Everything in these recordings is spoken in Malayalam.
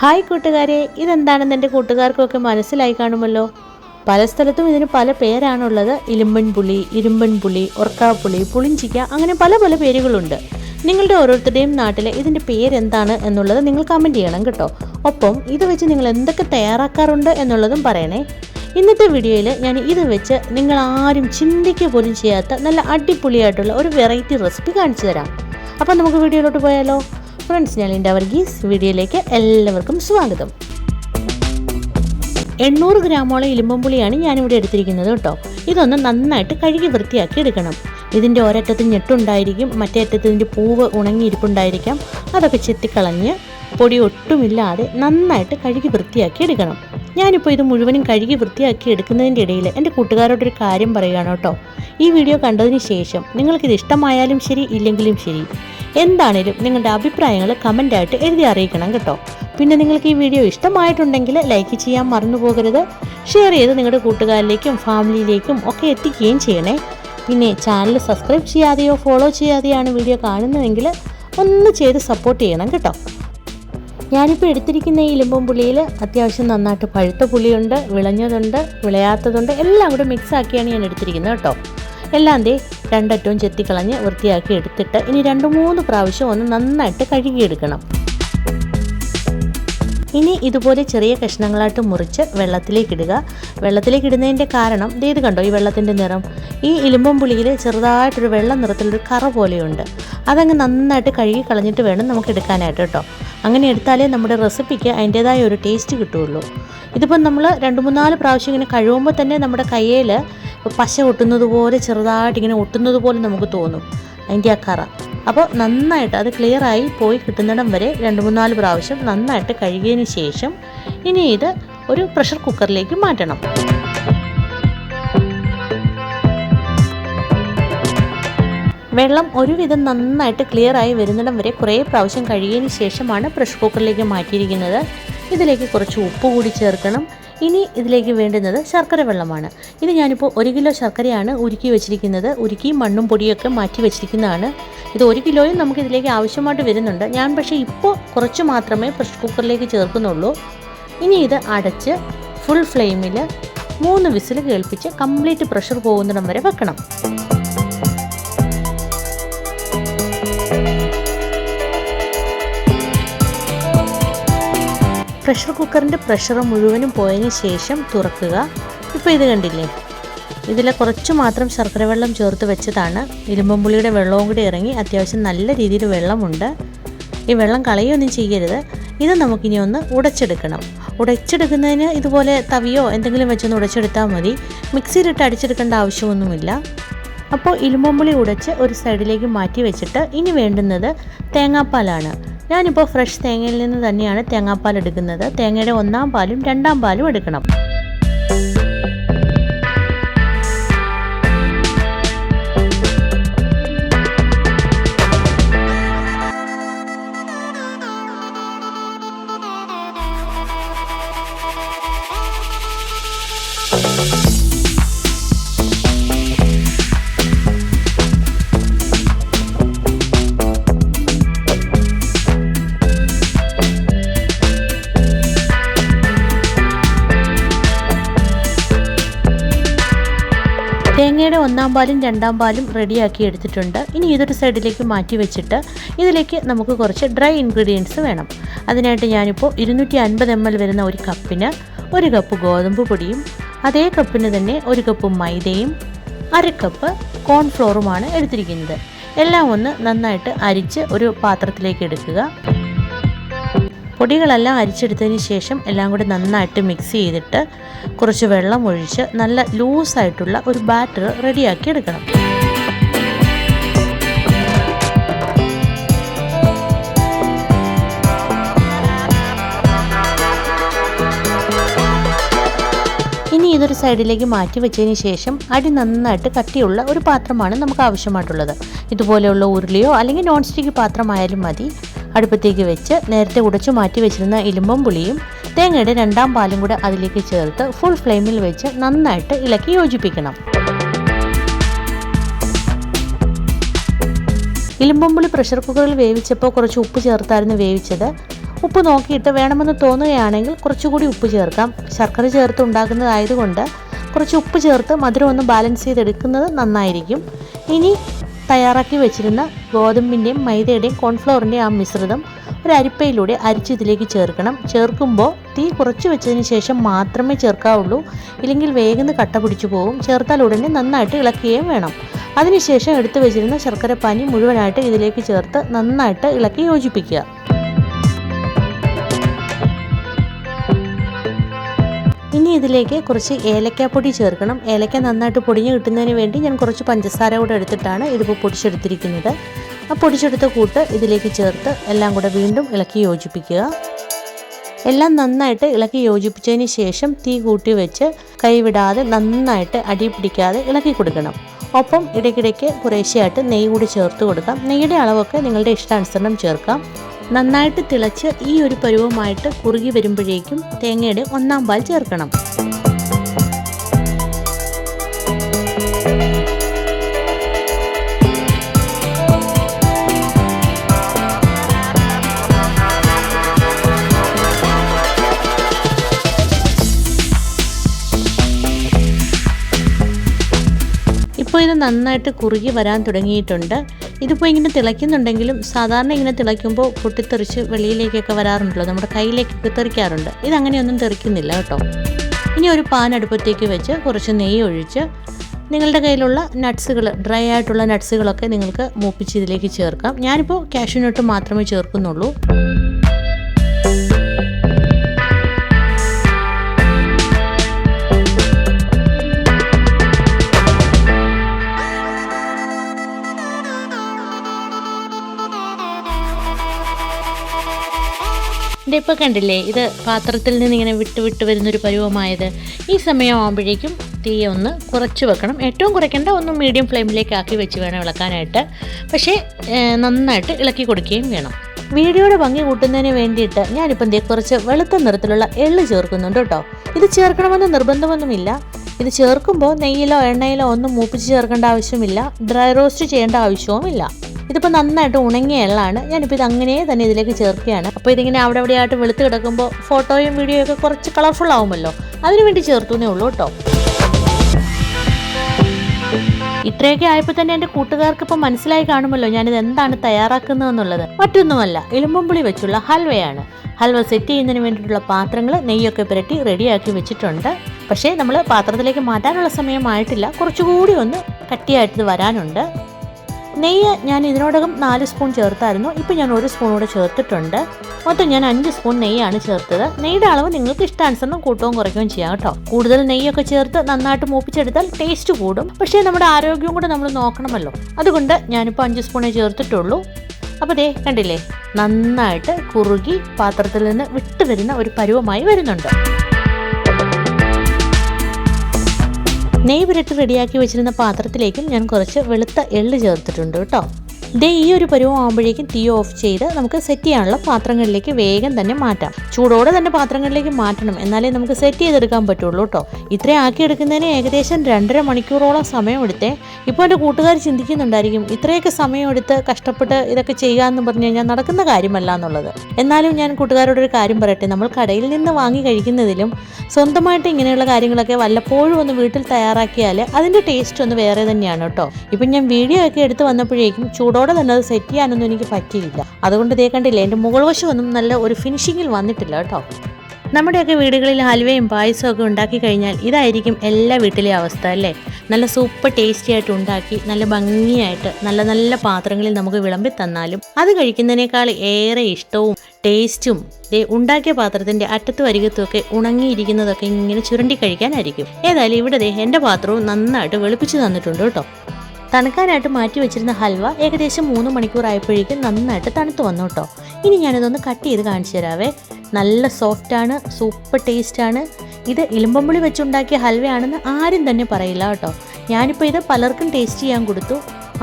ഹായ് കൂട്ടുകാരെ ഇതെന്താണെന്ന് എന്റെ കൂട്ടുകാർക്കൊക്കെ മനസ്സിലായി കാണുമല്ലോ. പല സ്ഥലത്തും ഇതിന് പല പേരാണുള്ളത്. ഇലുമ്പൻ പുളി ഇരുമ്പൻ പുളി ഒർക്കാപ്പുളി പുളിഞ്ചിക്ക അങ്ങനെ പല പല പേരുകളുണ്ട്. നിങ്ങളുടെ ഓരോരുത്തരുടെയും നാട്ടിലെ ഇതിന്റെ പേരെന്താണ് എന്നുള്ളത് നിങ്ങൾ കമന്റ് ചെയ്യണം കേട്ടോ. ഒപ്പം ഇത് വെച്ച് നിങ്ങൾ എന്തൊക്കെ തയ്യാറാക്കാറുണ്ട് എന്നുള്ളതും പറയണേ. ഇന്നത്തെ വീഡിയോയിൽ ഞാൻ ഇത് വെച്ച് നിങ്ങൾ ആരും ചിന്തിക്കുക പോലും ചെയ്യാത്ത നല്ല അടിപൊളിയായിട്ടുള്ള ഒരു വെറൈറ്റി റെസിപ്പി കാണിച്ചു തരാം. അപ്പം നമുക്ക് വീഡിയോയിലോട്ട് പോയാലോ? ഫ്രണ്ട്സ് ഞാൻ ലിൻഡ വർഗീസ്. വീഡിയോയിലേക്ക് എല്ലാവർക്കും സ്വാഗതം. എണ്ണൂറ് ഗ്രാമോളം ഇലുമ്പമ്പുളിയാണ് ഞാനിവിടെ എടുത്തിരിക്കുന്നത് കേട്ടോ. ഇതൊന്ന് നന്നായിട്ട് കഴുകി വൃത്തിയാക്കി എടുക്കണം. ഇതിന്റെ ഒരറ്റത്ത് ഞെട്ടുണ്ടായിരിക്കും മറ്റേ അറ്റത്ത് ഇതിന്റെ പൂവ് ഉണങ്ങിയിരിപ്പുണ്ടായിരിക്കാം. അതൊക്കെ ചെത്തിക്കളഞ്ഞ് പൊടി ഒട്ടുമില്ലാതെ നന്നായിട്ട് കഴുകി വൃത്തിയാക്കി എടുക്കണം. ഞാനിപ്പോൾ ഇത് മുഴുവനും കഴുകി വൃത്തിയാക്കി എടുക്കുന്നതിന്റെ ഇടയിൽ എന്റെ കൂട്ടുകാരോടൊരു കാര്യം പറയുകയാണ് കേട്ടോ. ഈ വീഡിയോ കണ്ടതിന് ശേഷം നിങ്ങൾക്കിത് ഇഷ്ടമായാലും ശരി ഇല്ലെങ്കിലും ശരി എന്താണേലും നിങ്ങളുടെ അഭിപ്രായങ്ങൾ കമന്റായിട്ട് എഴുതി അറിയിക്കണം കേട്ടോ. പിന്നെ നിങ്ങൾക്ക് ഈ വീഡിയോ ഇഷ്ടമായിട്ടുണ്ടെങ്കിൽ ലൈക്ക് ചെയ്യാൻ മറന്നു പോകരുത്. ഷെയർ ചെയ്ത് നിങ്ങളുടെ കൂട്ടുകാരിലേക്കും ഫാമിലിയിലേക്കും ഒക്കെ എത്തിക്കുകയും ചെയ്യണേ. പിന്നെ ചാനൽ സബ്സ്ക്രൈബ് ചെയ്യാതെയോ ഫോളോ ചെയ്യാതെയാണ് വീഡിയോ കാണുന്നതെങ്കിൽ ഒന്ന് ചെയ്ത് സപ്പോർട്ട് ചെയ്യണം കേട്ടോ. ഞാനിപ്പോൾ എടുത്തിരിക്കുന്ന ഈ ഇലുമ്പം പുളിയിൽ അത്യാവശ്യം നന്നായിട്ട് പഴുത്ത പുളിയുണ്ട് വിളഞ്ഞതുണ്ട് വിളയാത്തതുണ്ട് എല്ലാം കൂടെ മിക്സ് ആക്കിയാണ് ഞാൻ എടുത്തിരിക്കുന്നത് കേട്ടോ. എല്ലാം ദേ രണ്ടറ്റവും ചെത്തിക്കളഞ്ഞ് വൃത്തിയാക്കി എടുത്തിട്ട് ഇനി രണ്ട് മൂന്ന് പ്രാവശ്യം ഒന്ന് നന്നായിട്ട് കഴുകിയെടുക്കണം. ഇനി ഇതുപോലെ ചെറിയ കഷ്ണങ്ങളായിട്ട് മുറിച്ച് വെള്ളത്തിലേക്കിടുക വെള്ളത്തിലേക്കിടുന്നതിന്റെ കാരണം ഇത് കണ്ടോ ഈ വെള്ളത്തിന്റെ നിറം. ഈ ഇലുമ്പം പുളിയിൽ ചെറുതായിട്ടൊരു വെള്ള നിറത്തിലൊരു കറ പോലെയുണ്ട്. അതങ്ങ് നന്നായിട്ട് കഴുകി കളഞ്ഞിട്ട് വേണം നമുക്ക് എടുക്കാനായിട്ട് കേട്ടോ. അങ്ങനെ എടുത്താലേ നമ്മുടെ റെസിപ്പിക്ക് അതിന്റേതായ ഒരു ടേസ്റ്റ് കിട്ടുള്ളൂ ഇതിപ്പം നമ്മൾ രണ്ട് മൂന്നാൽ പ്രാവശ്യം ഇങ്ങനെ കഴുകുമ്പോൾ തന്നെ നമ്മുടെ കയ്യിൽ പശ ഒട്ടുന്നത് പോലെ ചെറുതായിട്ട് ഇങ്ങനെ ഒട്ടുന്നത് പോലെ നമുക്ക് തോന്നും. അതിന്റെ ആ കറ. അപ്പോൾ നന്നായിട്ട് അത് ക്ലിയറായി പോയി കിട്ടുന്നിടം വരെ രണ്ട് മൂന്നാൽ പ്രാവശ്യം നന്നായിട്ട് കഴുകിയതിന് ശേഷം ഇനി ഇത് ഒരു പ്രഷർ കുക്കറിലേക്ക് മാറ്റണം. വെള്ളം ഒരുവിധം നന്നായിട്ട് ക്ലിയറായി വരുന്നിടം വരെ കുറേ പ്രാവശ്യം കഴുകിയതിന് ശേഷമാണ് പ്രഷർ കുക്കറിലേക്ക് മാറ്റിയിരിക്കുന്നത്. ഇതിലേക്ക് കുറച്ച് ഉപ്പ് കൂടി ചേർക്കണം. ഇനി ഇതിലേക്ക് വേണ്ടുന്നത് ശർക്കര വെള്ളമാണ്. ഇത് ഞാനിപ്പോൾ ഒരു കിലോ ശർക്കരയാണ് ഉരുക്കി വെച്ചിരിക്കുന്നത്. ഉരുക്കി മണ്ണും പൊടിയൊക്കെ മാറ്റി വെച്ചിരിക്കുന്നതാണ്. ഇത് ഒരു കിലോയും നമുക്ക് ഇതിലേക്ക് ആവശ്യമായിട്ട് വരുന്നുണ്ട്. ഞാൻ പക്ഷേ ഇപ്പോൾ കുറച്ച് മാത്രമേ പ്രഷർ കുക്കറിലേക്ക് ചേർക്കുന്നുള്ളൂ. ഇനി ഇത് അടച്ച് ഫുൾ ഫ്ലെയിമിൽ മൂന്ന് വിസിൽ കേൾപ്പിച്ച് കംപ്ലീറ്റ് പ്രഷർ പോകുന്നിടം വരെ വെക്കണം. പ്രഷർ കുക്കറിന്റെ പ്രഷർ മുഴുവനും പോയതിന് ശേഷം തുറക്കുക. ഇപ്പോൾ ഇത് കണ്ടില്ലേ? ഇതിൽ കുറച്ച് മാത്രം ശർക്കര വെള്ളം ചേർത്ത് വെച്ചതാണ്. ഇരുമ്പുള്ളിയുടെ വെള്ളവും കൂടി ഇറങ്ങി അത്യാവശ്യം നല്ല രീതിയിൽ വെള്ളമുണ്ട്. ഈ വെള്ളം കളയൊന്നും ചെയ്യരുത്. ഇത് നമുക്കിനി ഒന്ന് ഉടച്ചെടുക്കണം. ഉടച്ചെടുക്കുന്നതിന് ഇതുപോലെ തവിയോ എന്തെങ്കിലും വെച്ചൊന്ന് ഉടച്ചെടുത്താൽ മതി. മിക്സിയിലിട്ട് അടിച്ചെടുക്കേണ്ട ആവശ്യമൊന്നുമില്ല. അപ്പോൾ ഇരുമ്പമ്പുളി ഉടച്ച് ഒരു സൈഡിലേക്ക് മാറ്റി വെച്ചിട്ട് ഇനി വേണ്ടുന്നത് തേങ്ങാപ്പാലാണ്. ഞാനിപ്പോൾ ഫ്രഷ് തേങ്ങയിൽ നിന്ന് തന്നെയാണ് തേങ്ങാപ്പാൽ എടുക്കുന്നത്. തേങ്ങയുടെ ഒന്നാം പാലും രണ്ടാം പാലും എടുക്കണം. തേങ്ങയുടെ ഒന്നാം പാലും രണ്ടാം പാലും റെഡിയാക്കി എടുത്തിട്ടുണ്ട്. ഇനി ഇതൊരു സൈഡിലേക്ക് മാറ്റി വെച്ചിട്ട് ഇതിലേക്ക് നമുക്ക് കുറച്ച് ഡ്രൈ ഇൻഗ്രീഡിയൻസ് വേണം. അതിനായിട്ട് ഞാനിപ്പോൾ ഇരുന്നൂറ്റി അൻപത് എം എൽ വരുന്ന ഒരു കപ്പിന് ഒരു കപ്പ് ഗോതമ്പ് പൊടിയും അതേ കപ്പിന് തന്നെ ഒരു കപ്പ് മൈദയും അര കപ്പ് കോൺഫ്ലോറുമാണ് എടുത്തിരിക്കുന്നത്. എല്ലാം ഒന്ന് നന്നായിട്ട് അരിച്ച് ഒരു പാത്രത്തിലേക്ക് എടുക്കുക. പൊടികളെല്ലാം അരിച്ചെടുത്തതിന് ശേഷം എല്ലാം കൂടി നന്നായിട്ട് മിക്സ് ചെയ്തിട്ട് കുറച്ച് വെള്ളം ഒഴിച്ച് നല്ല ലൂസായിട്ടുള്ള ഒരു ബാറ്റർ റെഡിയാക്കി എടുക്കണം. ഇതൊരു സൈഡിലേക്ക് മാറ്റി വെച്ചതിന് ശേഷം അടി നന്നായിട്ട് കട്ടിയുള്ള ഒരു പാത്രമാണ് നമുക്ക് ആവശ്യമായിട്ടുള്ളത്. ഇതുപോലെയുള്ള ഉരുളിയോ അല്ലെങ്കിൽ നോൺ സ്റ്റിക്ക് പാത്രമായാലും മതി. അടുപ്പത്തേക്ക് വെച്ച് നേരത്തെ ഉടച്ചു മാറ്റി വെച്ചിരുന്ന ഇലുമ്പം പുളിയും തേങ്ങയുടെ രണ്ടാം പാലും കൂടെ അതിലേക്ക് ചേർത്ത് ഫുൾ ഫ്ലെയിമിൽ വെച്ച് നന്നായിട്ട് ഇളക്കി യോജിപ്പിക്കണം. ഇലുമ്പമ്പുളി പ്രഷർ കുക്കറിൽ വേവിച്ചപ്പോൾ കുറച്ച് ഉപ്പ് ചേർത്തായിരുന്നു വേവിച്ചത്. ഉപ്പ് നോക്കിയിട്ട് വേണമെന്ന് തോന്നുകയാണെങ്കിൽ കുറച്ചുകൂടി ഉപ്പ് ചേർക്കാം. ശർക്കര ചേർത്ത് ഉണ്ടാക്കുന്നതായതുകൊണ്ട് കുറച്ച് ഉപ്പ് ചേർത്ത് മധുരം ഒന്ന് ബാലൻസ് ചെയ്തെടുക്കുന്നത് നന്നായിരിക്കും. ഇനി തയ്യാറാക്കി വെച്ചിരുന്ന ഗോതമ്പിന്റെയും മൈദയുടെയും കോൺഫ്ലവറിന്റെയും ആ മിശ്രിതം ഒരു അരിപ്പയിലൂടെ അരിച്ച് ഇതിലേക്ക് ചേർക്കണം. ചേർക്കുമ്പോൾ തീ കുറച്ച് വെച്ചതിന് ശേഷം മാത്രമേ ചേർക്കാവുള്ളൂ. ഇല്ലെങ്കിൽ വേഗം കട്ട പിടിച്ചു പോകും. ചേർത്താൽ ഉടനെ നന്നായിട്ട് ഇളക്കുകയും വേണം. അതിനുശേഷം എടുത്തു വെച്ചിരുന്ന ശർക്കര പാനി മുഴുവനായിട്ട് ഇതിലേക്ക് ചേർത്ത് നന്നായിട്ട് ഇളക്കി യോജിപ്പിക്കുക. ഇതിലേക്ക് കുറച്ച് ഏലക്കാപ്പൊടി ചേർക്കണം. ഏലക്ക നന്നായിട്ട് പൊടിഞ്ഞ് കിട്ടുന്നതിന് വേണ്ടി ഞാൻ കുറച്ച് പഞ്ചസാര കൂടെ എടുത്തിട്ടാണ് ഇതിപ്പോൾ പൊടിച്ചെടുത്തിരിക്കുന്നത്. ആ പൊടിച്ചെടുത്ത കൂട്ട് ഇതിലേക്ക് ചേർത്ത് എല്ലാം കൂടെ വീണ്ടും ഇളക്കി യോജിപ്പിക്കുക. എല്ലാം നന്നായിട്ട് ഇളക്കി യോജിപ്പിച്ചതിന് ശേഷം തീ കൂട്ടി വെച്ച് കൈവിടാതെ നന്നായിട്ട് അടി പിടിക്കാതെ ഇളക്കി കൊടുക്കണം. ഒപ്പം ഇടയ്ക്കിടയ്ക്ക് കുറേശ്ശെയായിട്ട് നെയ്യ് കൂടി ചേർത്ത് കൊടുക്കാം. നെയ്യുടെ അളവൊക്കെ നിങ്ങളുടെ ഇഷ്ടാനുസരണം ചേർക്കാം. നന്നായിട്ട് തിളച്ച് ഈ ഒരു പരുവമായിട്ട് കുറുകി വരുമ്പോഴേക്കും തേങ്ങയുടെ ഒന്നാം പാൽ ചേർക്കണം. ഇപ്പോൾ ഇത് നന്നായിട്ട് കുറുകി വരാൻ തുടങ്ങിയിട്ടുണ്ട്. ഇതിപ്പോൾ ഇങ്ങനെ തിളയ്ക്കുന്നുണ്ടെങ്കിലും സാധാരണ ഇങ്ങനെ തിളയ്ക്കുമ്പോൾ പൊട്ടിത്തെറിച്ച് വെളിയിലേക്കൊക്കെ വരാറുണ്ടല്ലോ. നമ്മുടെ കയ്യിലേക്കൊക്കെ തെറിക്കാറുണ്ട് ഇതങ്ങനെയൊന്നും തെറിക്കുന്നില്ല കേട്ടോ. ഇനി ഒരു പാൻ അടുപ്പത്തേക്ക് വെച്ച് കുറച്ച് നെയ്യ് ഒഴിച്ച് നിങ്ങളുടെ കയ്യിലുള്ള നട്ട്സുകൾ ഡ്രൈ ആയിട്ടുള്ള നട്ട്സുകളൊക്കെ നിങ്ങൾക്ക് മൂപ്പിച്ച് ഇതിലേക്ക് ചേർക്കാം. ഞാനിപ്പോൾ കാഷ്യൂനട്ട് മാത്രമേ ചേർക്കുന്നുള്ളൂ. ഇപ്പോൾ കണ്ടില്ലേ ഇത് പാത്രത്തിൽ നിന്ന് ഇങ്ങനെ വിട്ട് വിട്ട് വരുന്നൊരു പരുവമായത്. ഈ സമയമാകുമ്പോഴേക്കും തീ ഒന്ന് കുറച്ച് വെക്കണം. ഏറ്റവും കുറയ്ക്കേണ്ട ഒന്ന് മീഡിയം ഫ്ലെയിമിലേക്ക് ആക്കി വെച്ച് വേണം ഇളക്കാനായിട്ട്. പക്ഷേ നന്നായിട്ട് ഇളക്കി കൊടുക്കുകയും വേണം. വീഡിയോയുടെ ഭംഗി കൂട്ടുന്നതിന് വേണ്ടിയിട്ട് ഞാനിപ്പം ദേ കുറച്ച് വെളുത്ത നിറത്തിലുള്ള എള്ള് ചേർക്കുന്നുണ്ട് കേട്ടോ. ഇത് ചേർക്കണമെന്ന് നിർബന്ധമൊന്നുമില്ല. ഇത് ചേർക്കുമ്പോൾ നെയ്യിലോ എണ്ണയിലോ ഒന്നും മൂപ്പിച്ച് ചേർക്കേണ്ട ആവശ്യമില്ല. ഡ്രൈ റോസ്റ്റ് ചെയ്യേണ്ട ആവശ്യവുമില്ല. ഇതിപ്പോൾ നന്നായിട്ട് ഉണങ്ങിയ എള്ളാണ് ഞാനിപ്പോൾ ഇത് അങ്ങനെ തന്നെ ഇതിലേക്ക് ചേർക്കുകയാണ്. അപ്പോൾ ഇതിങ്ങനെ അവിടെ ആയിട്ട് വെളുത്ത് കിടക്കുമ്പോൾ ഫോട്ടോയും വീഡിയോയും ഒക്കെ കുറച്ച് കളർഫുൾ ആവുമല്ലോ. അതിനു വേണ്ടി ചേർത്തുന്നേ ഉള്ളൂ കേട്ടോ. ഇത്രയൊക്കെ ആയപ്പോൾ തന്നെ എന്റെ കൂട്ടുകാർക്ക് ഇപ്പം മനസ്സിലായി കാണുമല്ലോ ഞാനിത് എന്താണ് തയ്യാറാക്കുന്നതെന്നുള്ളത് മറ്റൊന്നുമല്ല എലുമ്പുംപുളി വെച്ചുള്ള ഹൽവയാണ്. ഹൽവ സെറ്റ് ചെയ്യുന്നതിന് വേണ്ടിയിട്ടുള്ള പാത്രങ്ങൾ നെയ്യൊക്കെ പുരട്ടി റെഡിയാക്കി വെച്ചിട്ടുണ്ട്. പക്ഷേ നമ്മൾ പാത്രത്തിലേക്ക് മാറ്റാനുള്ള സമയമായിട്ടില്ല കുറച്ചുകൂടി ഒന്ന് കട്ടിയായിട്ട് വരാനുണ്ട്. നെയ്യ് ഞാൻ ഇതിനോടകം നാല് സ്പൂൺ ചേർത്തായിരുന്നു. ഇപ്പം ഞാൻ ഒരു സ്പൂൺ കൂടെ ചേർത്തിട്ടുണ്ട്. മൊത്തം ഞാൻ അഞ്ച് സ്പൂൺ നെയ്യാണ് ചേർത്തത്. നെയ്യുടെ അളവ് നിങ്ങൾക്ക് ഇഷ്ടാനുസരണം കൂട്ടവും കുറയ്ക്കുകയും ചെയ്യാം കേട്ടോ. കൂടുതൽ നെയ്യൊക്കെ ചേർത്ത് നന്നായിട്ട് മൂപ്പിച്ചെടുത്താൽ ടേസ്റ്റ് കൂടും. പക്ഷേ നമ്മുടെ ആരോഗ്യവും കൂടെ നമ്മൾ നോക്കണമല്ലോ. അതുകൊണ്ട് ഞാനിപ്പോൾ അഞ്ച് സ്പൂണേ ചേർത്തിട്ടുള്ളൂ. അപ്പോൾ ദേ കണ്ടില്ലേ? നന്നായിട്ട് കുറുകി പാത്രത്തിൽ നിന്ന് വിട്ടു വരുന്ന ഒരു പരുവമായി വരുന്നുണ്ട്. നെയ്യ് പുരട്ടി റെഡിയാക്കി വെച്ചിരുന്ന പാത്രത്തിലേക്കും ഞാൻ കുറച്ച് വെളുത്ത എള്ള് ചേർത്തിട്ടുണ്ട് കേട്ടോ. ദേ ഈ ഒരു പരുവം ആകുമ്പോഴേക്കും തീ ഓഫ് ചെയ്ത് നമുക്ക് സെറ്റ് ചെയ്യാനുള്ള പാത്രങ്ങളിലേക്ക് വേഗം തന്നെ മാറ്റാം. ചൂടോടെ തന്നെ പാത്രങ്ങളിലേക്ക് മാറ്റണം. എന്നാലേ നമുക്ക് സെറ്റ് ചെയ്തെടുക്കാൻ പറ്റുള്ളൂ കേട്ടോ ഇത്രയും ആക്കിയെടുക്കുന്നതിന് ഏകദേശം രണ്ടര മണിക്കൂറോളം സമയമെടുത്തേ. ഇപ്പോൾ എന്റെ കൂട്ടുകാർ ചിന്തിക്കുന്നുണ്ടായിരിക്കും ഇത്രയൊക്കെ സമയമെടുത്ത് കഷ്ടപ്പെട്ട് ഇതൊക്കെ ചെയ്യാമെന്ന് പറഞ്ഞു കഴിഞ്ഞാൽ നടക്കുന്ന കാര്യമല്ല എന്നുള്ളത്. എന്നാലും ഞാൻ കൂട്ടുകാരോട് ഒരു കാര്യം പറയട്ടെ. നമ്മൾ കടയിൽ നിന്ന് വാങ്ങി കഴിക്കുന്നതിലും സ്വന്തമായിട്ട് ഇങ്ങനെയുള്ള കാര്യങ്ങളൊക്കെ വല്ലപ്പോഴും ഒന്ന് വീട്ടിൽ തയ്യാറാക്കിയാൽ അതിന്റെ ടേസ്റ്റ് ഒന്ന് വേറെ തന്നെയാണ് കേട്ടോ ഇപ്പം ഞാൻ വീഡിയോ ഒക്കെ എടുത്ത് വന്നപ്പോഴേക്കും ചൂടോടെ തന്നെ അത് സെറ്റ് ചെയ്യാനൊന്നും എനിക്ക് പറ്റിയില്ല. അതുകൊണ്ട് ഇതേ കണ്ടില്ല എന്റെ മുകൾ വശമൊന്നും നല്ല ഒരു ഫിനിഷിങ്ങിൽ വന്നിട്ടില്ല കേട്ടോ. നമ്മുടെയൊക്കെ വീടുകളിൽ ഹൽവയും പായസവും ഒക്കെ ഉണ്ടാക്കി കഴിഞ്ഞാൽ ഇതായിരിക്കും എല്ലാ വീട്ടിലെ അവസ്ഥ അല്ലേ? നല്ല സൂപ്പർ ടേസ്റ്റി ആയിട്ട് ഉണ്ടാക്കി നല്ല ഭംഗിയായിട്ട് നല്ല നല്ല പാത്രങ്ങളിൽ നമുക്ക് വിളമ്പി തന്നാലും അത് കഴിക്കുന്നതിനേക്കാൾ ഏറെ ഇഷ്ടവും ടേസ്റ്റും ഉണ്ടാക്കിയ പാത്രത്തിന്റെ അറ്റത്തും അരികത്തുമൊക്കെ ഉണങ്ങിയിരിക്കുന്നതൊക്കെ ഇങ്ങനെ ചുരണ്ടി കഴിക്കാനായിരിക്കും. ഏതായാലും ഇവിടെ എന്റെ പാത്രവും നന്നായിട്ട് വെളുപ്പിച്ച് തന്നിട്ടുണ്ട് കേട്ടോ. തണുക്കാനായിട്ട് മാറ്റി വെച്ചിരുന്ന ഹൽവ ഏകദേശം മൂന്ന് മണിക്കൂർ ആയപ്പോഴേക്കും നന്നായിട്ട് തണുത്തു വന്നു കേട്ടോ. ഇനി ഞാനിതൊന്ന് കട്ട് ചെയ്ത് കാണിച്ചു തരാവേ. നല്ല സോഫ്റ്റാണ് സൂപ്പർ ടേസ്റ്റാണ് ഇത് ഇലുമ്പമ്പുളി വെച്ചുണ്ടാക്കിയ ഹൽവയാണെന്ന് ആരും തന്നെ പറയില്ല കേട്ടോ. ഞാനിപ്പോൾ ഇത് പലർക്കും ടേസ്റ്റ് ചെയ്യാൻ കൊടുത്തു.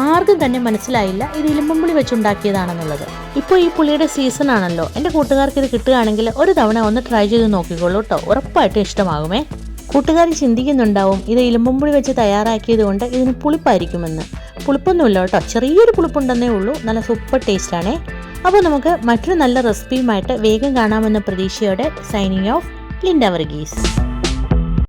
ആർക്കും തന്നെ മനസ്സിലായില്ല ഇത് ഇലുമ്പമ്പുളി വെച്ചുണ്ടാക്കിയതാണെന്നുള്ളത്. ഇപ്പോൾ ഈ പുളിയുടെ സീസൺ ആണല്ലോ. എന്റെ കൂട്ടുകാർക്ക് ഇത് കിട്ടുകയാണെങ്കിൽ ഒരു തവണ ഒന്ന് ട്രൈ ചെയ്ത് നോക്കിക്കോളൂ കേട്ടോ. ഉറപ്പായിട്ടും ഇഷ്ടമാകുമേ. കൂട്ടുകാർ ചിന്തിക്കുന്നുണ്ടാവും ഇത് ഇലമ്പുംപുളി വെച്ച് തയ്യാറാക്കിയത് കൊണ്ട് ഇതിന് പുളിപ്പായിരിക്കുമെന്ന്. പുളിപ്പൊന്നുമില്ല കേട്ടോ. ചെറിയൊരു പുളിപ്പുണ്ടെന്നേ ഉള്ളൂ. നല്ല സൂപ്പർ ടേസ്റ്റാണേ. അപ്പോൾ നമുക്ക് മറ്റൊരു നല്ല റെസിപ്പിയുമായിട്ട് വേഗം കാണാമെന്ന പ്രതീക്ഷയോടെ സൈനിങ് ഓഫ് ലിൻഡ വർഗീസ്.